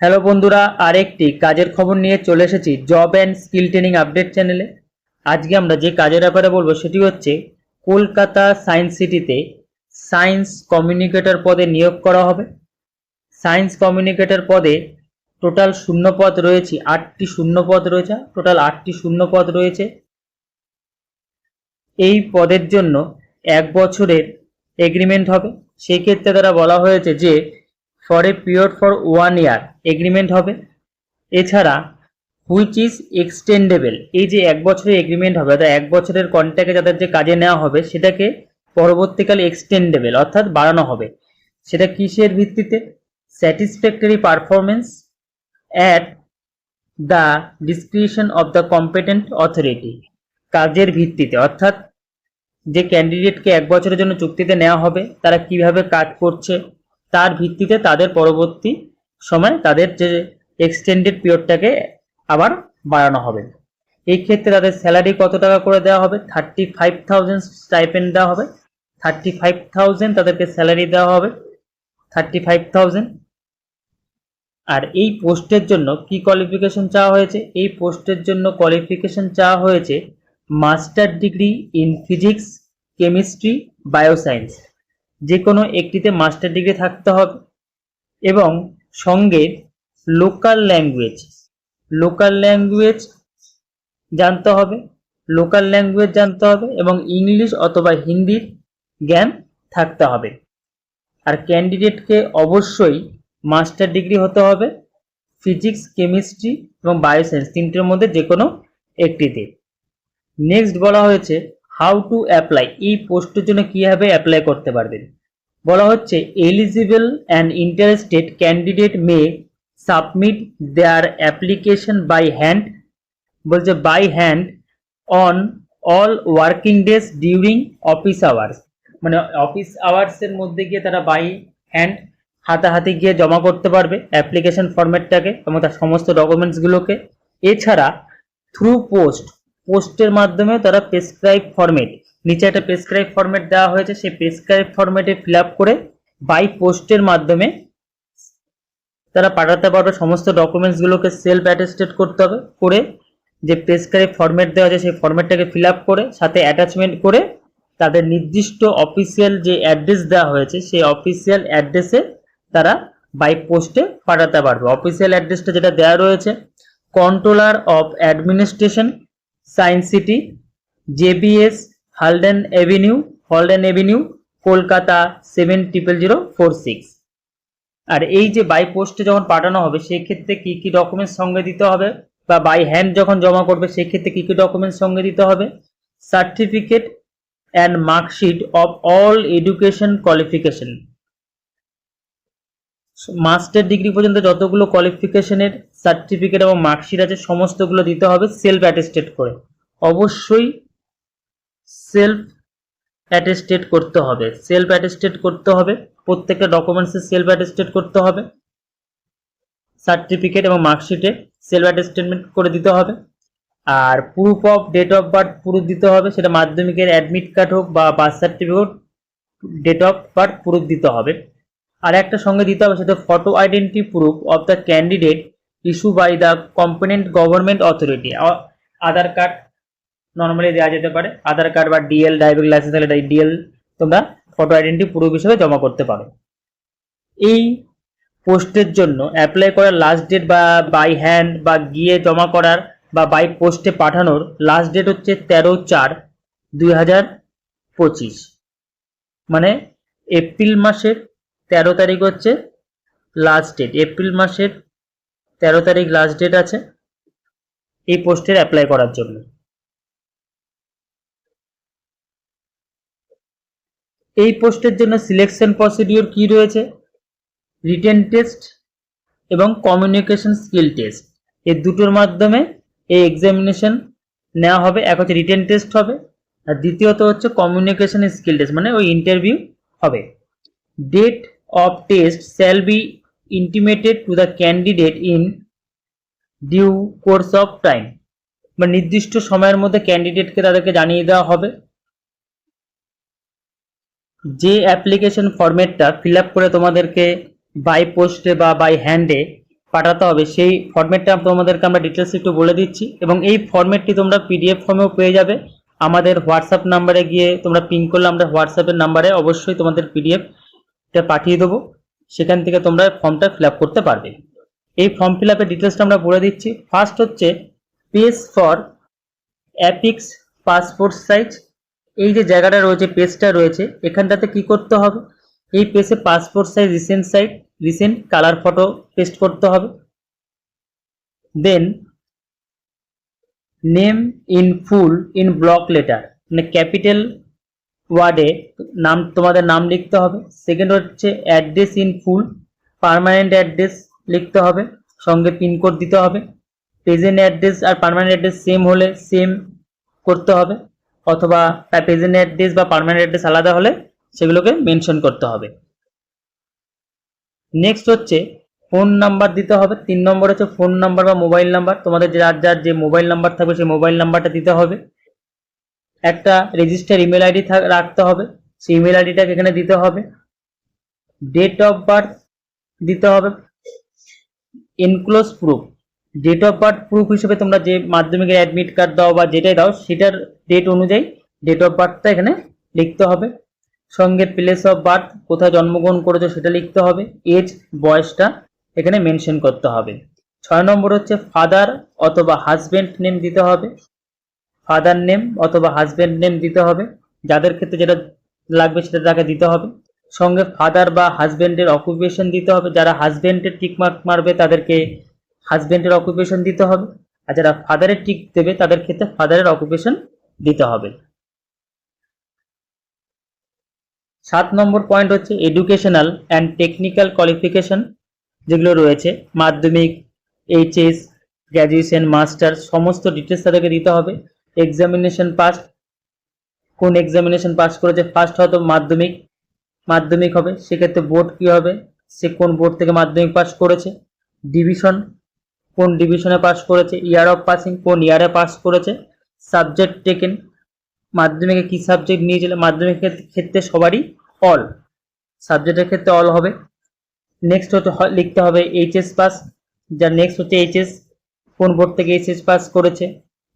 Hello বন্ধুরা, আরেকটি কাজের খবর নিয়ে চলে এসেছি job and skill training update চ্যানেলে। আজকে আমরা যে কাজের ব্যাপারে বলব সেটি হচ্ছে কলকাতা সায়েন্স সিটিতে সায়েন্স কমিউনিকেটর পদে নিয়োগ করা হবে। সায়েন্স কমিউনিকেটর পদে টোটাল শূন্য পদ রয়েছে, আটটি শূন্য পদ রয়েছে, টোটাল আটটি শূন্য পদ রয়েছে। এই পদের জন্য এক বছরের এগ্রিমেন্ট হবে। সেই ক্ষেত্রে তারা বলা হয়েছে যে for a period for one year agreement হবে। এছাড়া হুইচ ইজ এক্সটেন্ডেবল এই যে এক বছরের এগ্রিমেন্ট হবে, অর্থাৎ এক বছরের কন্ট্যাক্টে যাদের যে কাজে নেওয়া হবে, সেটাকে পরবর্তীকালে এক্সটেন্ডেবল অর্থাৎ বাড়ানো হবে। সেটা কিসের ভিত্তিতে? Satisfactory performance at the discretion of the competent authority কাজের ভিত্তিতে, অর্থাৎ যে ক্যান্ডিডেটকে এক বছরের জন্য চুক্তিতে নেওয়া হবে, তারা কীভাবে কাজ করছে তার ভিত্তিতে তাদের পরবর্তী সময় তাদের যে এক্সটেন্ডেড পিরিয়ডটাকে আবার বাড়ানো হবে। এই ক্ষেত্রে তাদের স্যালারি কত টাকা করে দেওয়া হবে? থার্টি ফাইভ থাউজেন্ড স্টাইপেন্ড দেওয়া হবে। থার্টি ফাইভ থাউজেন্ড তাদেরকে স্যালারি দেওয়া হবে। থার্টি ফাইভ থাউজেন্ড আর এই পোস্টের জন্য কি কোয়ালিফিকেশন চাওয়া হয়েছে? এই পোস্টের জন্য কোয়ালিফিকেশন চাওয়া হয়েছে master degree in physics chemistry bioscience যে কোনো একটিতে মাস্টার ডিগ্রি থাকতে হবে এবং সঙ্গে লোকাল ল্যাঙ্গুয়েজ লোকাল ল্যাঙ্গুয়েজ জানতে হবে লোকাল ল্যাঙ্গুয়েজ জানতে হবে এবং ইংলিশ অথবা হিন্দির জ্ঞান থাকতে হবে। আর ক্যান্ডিডেটকে অবশ্যই মাস্টার ডিগ্রি হতে হবে ফিজিক্স কেমিস্ট্রি এবং বায়োসায়েন্স তিনটের মধ্যে যে কোনো একটিতে। নেক্সট বলা হয়েছে হাউ টু অ্যাপ্লাই, এই পোস্টের জন্য কীভাবে অ্যাপ্লাই করতে পারবেন? বলা হচ্ছে, eligible and interested candidate may submit their application by hand. বলছে, by hand on all working days during office hours. মানে অফিস আওয়ার্সের মধ্যে গিয়ে তারা বাই হ্যান্ড হাতাহাতি গিয়ে জমা করতে পারবে অ্যাপ্লিকেশন ফরম্যাটটাকে এবং তার সমস্ত ডকুমেন্টসগুলোকে। এছাড়া, থ্রু পোস্ট পোস্টের মাধ্যমে তারা প্রেসক্রাইব ফরম্যাট নিচে একটা প্রেসক্রাইব ফরম্যাট দেওয়া হয়েছে, সেই প্রেসক্রাইব ফরম্যাটে ফিল করে বাই পোস্টের মাধ্যমে তারা পাঠাতে পারবে, সমস্ত ডকুমেন্টসগুলোকে সেলফ অ্যাটেস্টেড করতে হবে, করে যে প্রেসক্রাইব ফরম্যাট দেওয়া আছে, সেই ফরম্যাটটাকে ফিল করে, সাথে অ্যাটাচমেন্ট করে তাদের নির্দিষ্ট অফিসিয়াল যে অ্যাড্রেস দেওয়া হয়েছে, সেই অফিসিয়াল অ্যাড্রেসে তারা বাই পোস্টে পাঠাতে পারবে। অফিসিয়াল অ্যাড্রেসটা যেটা দেওয়া রয়েছে controller of administration science city JBS Haldane avenue, Haldane avenue, Kolkata seven triple zero four six. আর এই যে বাই পোস্টে যখন পাঠানো হবে সেই ক্ষেত্রে কি কি ডকুমেন্টস সঙ্গে দিতে হবে? বা বাই হ্যান্ড যখন জমা করবে সেই ক্ষেত্রে কি কি ডকুমেন্টস সঙ্গে দিতে হবে? Certificate and marksheet of all education qualification master degree পর্যন্ত যতগুলো কোয়ালিফিকেশনের সার্টিফিকেট এবং মার্কশিট আছে, সমস্তগুলো দিতে হবে সেলফ অ্যাটেস্টেড করে। অবশ্যই সেলফ অ্যাটেস্টেড করতে হবে। সেলফ অ্যাটেস্টেড করতে হবে, প্রত্যেকটা ডকুমেন্টসে সেলফ অ্যাটেস্টেড করতে হবে। সার্টিফিকেট এবং মার্কশিটে সেলফ অ্যাটেস্টেটমেন্ট করে দিতে হবে। আর proof of date of birth proof দিতে হবে, সেটা মাধ্যমিকের অ্যাডমিট কার্ড হোক বা birth certificate date of birth proof দিতে হবে। আর একটা সঙ্গে দিতে হবে, সেটা photo identity proof of the candidate issue by the component government authority Aadhaar card normally দেওয়া যেতে পারে। আধার কার্ড বা ডিএল ড্রাইভিং লাইসেন্স হলে ডিএল তোমরা ফটো আইডেন্টি প্রুফ হিসেবে জমা করতে পারো। এই পোস্টের জন্য অ্যাপ্লাই করার লাস্ট ডেট বা বাই হ্যান্ড বা গিয়ে জমা করার বা বাই পোস্টে পাঠানোর লাস্ট ডেট হচ্ছে তেরো চার দুই হাজার পঁচিশ। মানে এপ্রিল মাসের তেরো তারিখ হচ্ছে লাস্ট ডেট এপ্রিল মাসের তেরো তারিখ লাস্ট ডেট আছে। এই পোস্টের অ্যাপ্লাই করার জন্য। এই পোস্টের জন্য সিলেকশন প্রসিডিওর কি রয়েছে? রিটেন টেস্ট এবং কমিউনিকেশন স্কিল টেস্ট এই দুটোর মাধ্যমে এই এক্সামিনেশন নেওয়া হবে। এক হচ্ছে রিটেন টেস্ট হবে। আর দ্বিতীয়ত হচ্ছে কমিউনিকেশন স্কিল টেস্ট মানে ওই ইন্টারভিউ হবে। Date of test shall be intimated to the candidate in due course of time বা নির্দিষ্ট সময়ের মধ্যে ক্যান্ডিডেটকে তাদেরকে জানিয়ে দেওয়া হবে। যে অ্যাপ্লিকেশন ফরম্যাটটা ফিল করে তোমাদেরকে বাই পোস্টে বা বাই হ্যান্ডে পাঠাতে হবে, সেই ফর্মেটটা তোমাদেরকে আমরা ডিটেলস একটু বলে দিচ্ছি। এবং এই ফর্মেটটি তোমরা পিডিএফ ফর্মেও পেয়ে যাবে। আমাদের হোয়াটসঅ্যাপ নাম্বারে গিয়ে তোমরা পিং করলে আমরা হোয়াটসঅ্যাপের নাম্বারে অবশ্যই তোমাদের পিডিএফটা পাঠিয়ে দেবো। সেখান থেকে তোমরা ফর্মটা ফিল করতে পারবে। এই ফর্ম ফিল আপের ডিটেলসটা আমরা বলে দিচ্ছি। ফার্স্ট হচ্ছে page for affix passport size. এই যে জায়গাটা রয়েছে, পেজটা রয়েছে, এখানটাতে কি করতে হবে? এই পেজে passport size, recent size, recent colour photo paste করতে হবে। Then name in full in block letter মানে ক্যাপিটাল ওয়ার্ডে নাম, তোমাদের নাম লিখতে হবে। সেকেন্ড হচ্ছে address in full permanent address লিখতে হবে, সঙ্গে পিনকোড দিতে হবে। প্রেজেন্ট অ্যাড্রেস আর পারমানেন্ট অ্যাড্রেস সেম হলে সেম করতে হবে, অথবা প্রেজেন্ট অ্যাড্রেস বা পার্মানেন্ট অ্যাড্রেস আলাদা হলে সেগুলোকে মেনশন করতে হবে। নেক্সট হচ্ছে ফোন নাম্বার দিতে হবে, তিন নম্বর হচ্ছে ফোন নাম্বার বা মোবাইল নাম্বার তোমাদের যার যার যে মোবাইল নাম্বার থাকবে, সেই মোবাইল নাম্বারটা দিতে হবে। একটা রেজিস্টার ইমেল আইডি রাখতে হবে। সেই ইমেল আইডিটাকে এখানে দিতে হবে। ডেট অফ বার্থ দিতে হবে। Enclose proof date of birth proof হিসেবে তোমরা যে মাধ্যমিকের অ্যাডমিট কার্ড দাও বা যেটাই দাও, সেটার ডেট অনুযায়ী ডেট অফ বার্থটা এখানে লিখতে হবে। সঙ্গে প্লেস অফ বার্থ কোথায় জন্মগ্রহণ করেছ সেটা লিখতে হবে। এজ বয়সটা এখানে মেনশন করতে হবে। ছয় নম্বর হচ্ছে ফাদার অথবা হাজবেন্ড নেম দিতে হবে। ফাদার নেম অথবা হাজবেন্ড নেম দিতে হবে। যাদের ক্ষেত্রে যেটা লাগবে সেটা তাকে দিতে হবে। সঙ্গে ফাদার বা হাজবেন্ডের অকুপেশন দিতে হবে। যারা হাজবেন্ডের টিক মার্ক মারবে তাদেরকে হাজবেন্ডের অকুপেশন দিতে হবে। আর যারা ফাদারের টিক দেবে তাদের ক্ষেত্রে ফাদারের অকুপেশন দিতে হবে। সাত নম্বর পয়েন্ট হচ্ছে এডুকেশনাল অ্যান্ড টেকনিক্যাল কোয়ালিফিকেশন যেগুলো রয়েছে। মাধ্যমিক এইচএস গ্র্যাজুয়েশন মাস্টার সমস্ত ডিটেলস তাদেরকে দিতে হবে। এক্সামিনেশন পাস কোন এক্সামিনেশন পাস করেছে? ফার্স্ট হয়তো মাধ্যমিক। মাধ্যমিক হবে, সেক্ষেত্রে বোর্ড কী হবে? সে কোন বোর্ড থেকে মাধ্যমিক পাস করেছে? ডিভিশন কোন ডিভিশনে পাস করেছে? ইয়ার অফ পাসিং কোন ইয়ারে পাস করেছে? সাবজেক্ট টেকেন মাধ্যমিকে কী সাবজেক্ট নিয়েছিল? মাধ্যমিকের ক্ষেত্রে সবারই অল সাবজেক্টের ক্ষেত্রে অল হবে। নেক্সট হচ্ছে লিখতে হবে এইচএস পাস যার নেক্সট হচ্ছে এইচএস কোন বোর্ড থেকে এইচএস পাস করেছে?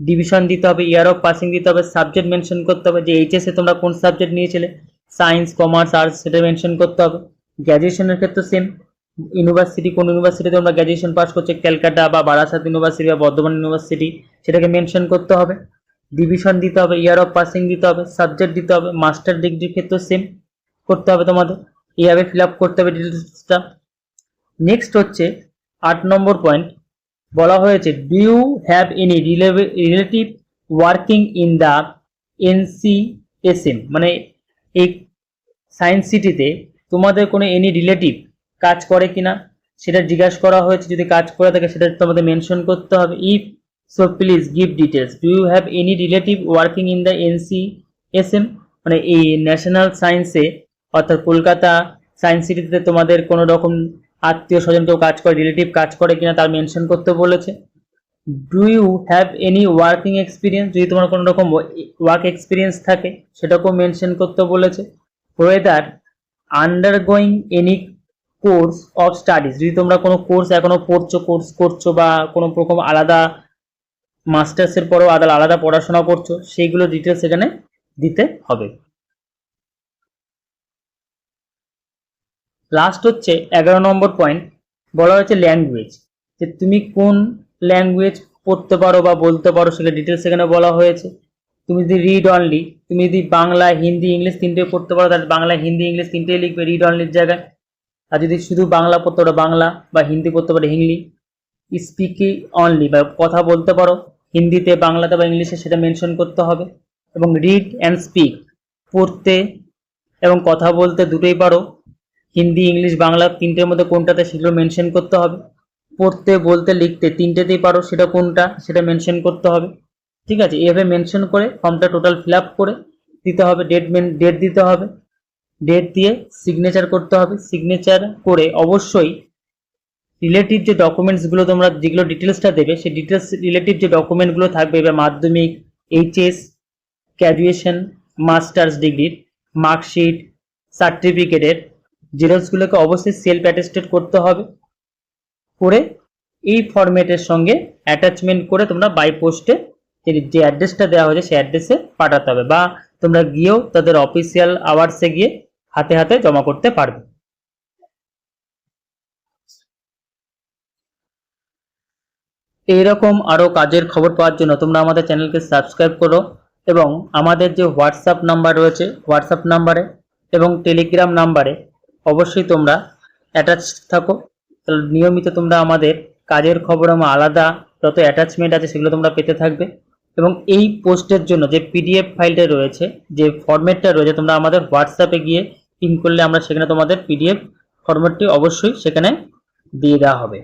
ডিভিশন দিতে হবে ইয়ার অফ পাসিং দিতে হবে সাবজেক্ট মেনশন করতে হবে, যে এইচএসে তোমরা কোন সাবজেক্ট নিয়েছিলে? সায়েন্স কমার্স আর্টস সেটা মেনশন করতে হবে। গ্র্যাজুয়েশনের ক্ষেত্রে সেম ইউনিভার্সিটি কোন ইউনিভার্সিটি তোমরা গ্র্যাজুয়েশন পাস করছে? ক্যালকাটা বা বারাসাত ইউনিভার্সিটি বা বর্ধমান ইউনিভার্সিটি সেটাকে মেনশন করতে হবে। ডিভিশন দিতে হবে ইয়ার অফ পাসিং দিতে হবে সাবজেক্ট দিতে হবে মাস্টার ডিগ্রির ক্ষেত্রে সেম করতে হবে তোমাদের। এইভাবে ফিল আপ করতে হবে ডিটেলসটা নেক্সট হচ্ছে আট নম্বর পয়েন্ট বলা হয়েছে do you have any relative working in the NCSM মানে এই সায়েন্স সিটিতে তোমাদের কোনো এনি রিলেটিভ কাজ করে কিনা, সেটা জিজ্ঞাসা করা হয়েছে, যদি কাজ করে থাকে সেটা তোমাদের মেনশন করতে হবে। If so please give details do you have any relative working in the NCSM মানে এই ন্যাশনাল সায়েন্সে অর্থাৎ কলকাতা সায়েন্স সিটিতে তোমাদের কোনো রকম আত্মীয় স্বজন কেউ কাজ করে রিলেটিভ কাজ করে কিনা তার মেনশন করতে বলেছে। Do you have any working experience যদি তোমার কোনো রকম ওয়ার্ক এক্সপিরিয়েন্স থাকে, সেটাকেও মেনশন করতে বলেছে। Whether undergoing any course of studies যদি তোমরা কোনো কোর্স এখনও পড়ছো কোর্স করছ বা কোনো রকম আলাদা মাস্টার্সের পরেও আলাদা আলাদা পড়াশোনা করছ, সেইগুলো ডিটেলস এখানে দিতে হবে। লাস্ট হচ্ছে এগারো নম্বর পয়েন্ট বলা হয়েছে ল্যাঙ্গুয়েজ যে তুমি কোন ল্যাঙ্গুয়েজ পড়তে পারো বা বলতে পারো সেটা ডিটেলস এখানে বলা হয়েছে। তুমি যদি রিড অনলি তুমি যদি বাংলা, হিন্দি, ইংলিশ তিনটে পড়তে পারো, তাহলে বাংলা, হিন্দি, ইংলিশ তিনটেই লিখবে রিড অনলির জায়গায়। আর যদি শুধু বাংলা পড়তে পারো, বাংলা বা হিন্দি পড়তে পারো, হিন্দি স্পিকিং অনলি বা কথা বলতে পারো, হিন্দিতে, বাংলাতে বা ইংলিশে সেটা মেনশন করতে হবে। এবং রিড অ্যান্ড স্পিক পড়তে এবং কথা বলতে দুটোই পারো। হিন্দি, ইংলিশ, বাংলা তিনটের মধ্যে কোনটাতে সেগুলো মেনশন করতে হবে। পড়তে, বলতে, লিখতে তিনটেতেই পারো সেটা কোনটা সেটা মেনশন করতে হবে। ঠিক আছে, এভাবে মেনশন করে ফর্মটা টোটাল ফিল করে দিতে হবে ডেট মেন ডেট দিতে হবে। ডেট দিয়ে সিগনেচার করতে হবে। সিগনেচার করে অবশ্যই রিলেটিভ যে ডকুমেন্টসগুলো তোমরা যেগুলো ডিটেলসটা দেবে, সেই ডিটেলস রিলেটিভ যে ডকুমেন্টগুলো থাকবে, এবার মাধ্যমিক এইচএস গ্র্যাজুয়েশন মাস্টার্স ডিগ্রির মার্কশিট সার্টিফিকেটের জেরক্সগুলোকে অবশ্যই সেলফ অ্যাটেস্টেড করতে হবে। করে এই ফরম্যাটের সঙ্গে অ্যাটাচমেন্ট করে তোমরা বাই পোস্টে যে অ্যাড্রেসটা দেওয়া হয়েছে সেই অ্যাড্রেসে পাঠাতে হবে বা তোমরা গিয়েও তাদের অফিসিয়াল আওয়ার্সে গিয়ে হাতে হাতে জমা করতে পারবে। এইরকম আরও কাজের খবর পাওয়ার জন্য তোমরা আমাদের চ্যানেলকে সাবস্ক্রাইব করো এবং আমাদের যে হোয়াটসঅ্যাপ নাম্বার রয়েছে হোয়াটসঅ্যাপ নাম্বারে এবং টেলিগ্রাম নাম্বারে অবশ্যই তোমরা অ্যাটাচ থাকো। নিয়মিত তোমরা আমাদের কাজের খবর আমার আলাদা যত অ্যাটাচমেন্ট আছে সেগুলো তোমরা পেতে থাকবে। এবং এই পোস্টের জন্য যে পিডিএফ ফাইলটা রয়েছে, যে ফরম্যাটটা রয়েছে, তোমরা আমাদের হোয়াটসঅ্যাপে গিয়ে পিন করলে আমরা সেখানে তোমাদের পিডিএফ ফরম্যাটটি অবশ্যই সেখানে দিয়ে দেওয়া হবে।